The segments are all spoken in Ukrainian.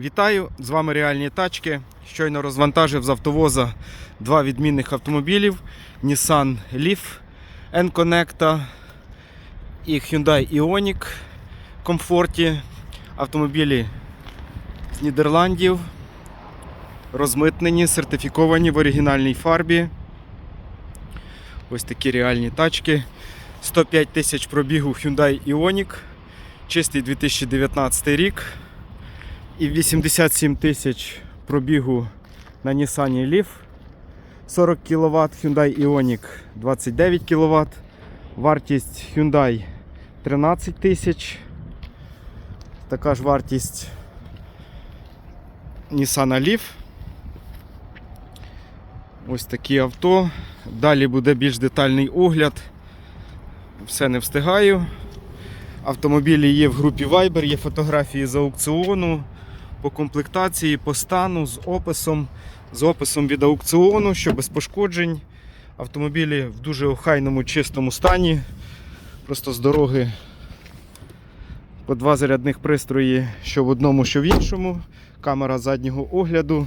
Вітаю! З вами реальні тачки. Щойно розвантажив з автовоза два відмінних автомобілів: Nissan Leaf N-Connecta і Hyundai Ioniq комфорті. Автомобілі з Нідерландів, розмитнені, сертифіковані в оригінальній фарбі. Ось такі реальні тачки. 105 тисяч пробігу Hyundai Ioniq, чистий 2019 рік. І 87 тисяч пробігу на Nissan Leaf 40 кВт, Hyundai Ioniq 29 кВт, вартість Hyundai 13 тисяч. Така ж вартість Nissan Leaf. Ось такі авто. Далі буде більш детальний огляд. Все не встигаю. Автомобілі є в групі Viber, є фотографії з аукціону по комплектації, по стану, з описом, з описом від аукціону, що без пошкоджень. Автомобілі в дуже охайному, чистому стані. Просто з дороги по два зарядних пристрої, що в одному, що в іншому. Камера заднього огляду,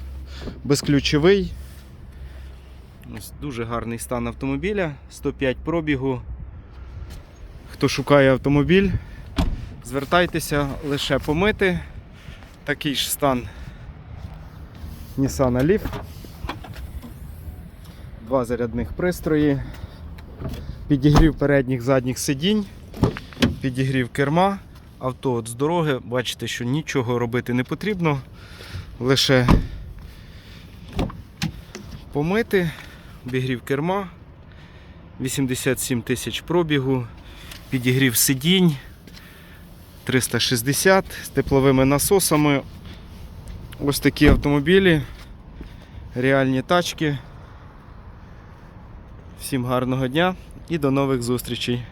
безключовий. Ось дуже гарний стан автомобіля, 105 пробігу. Хто шукає автомобіль, звертайтеся лише помити. Такий ж стан Nissan Leaf. Два зарядних пристрої. Підігрів передніх задніх сидінь, підігрів керма. Авто от з дороги, бачите, що нічого робити не потрібно. Лише помити, обігрів керма, 87 тисяч пробігу, підігрів сидінь. 360 з тепловими насосами. Ось такі автомобілі, реальні тачки. Всім гарного дня і до нових зустрічей.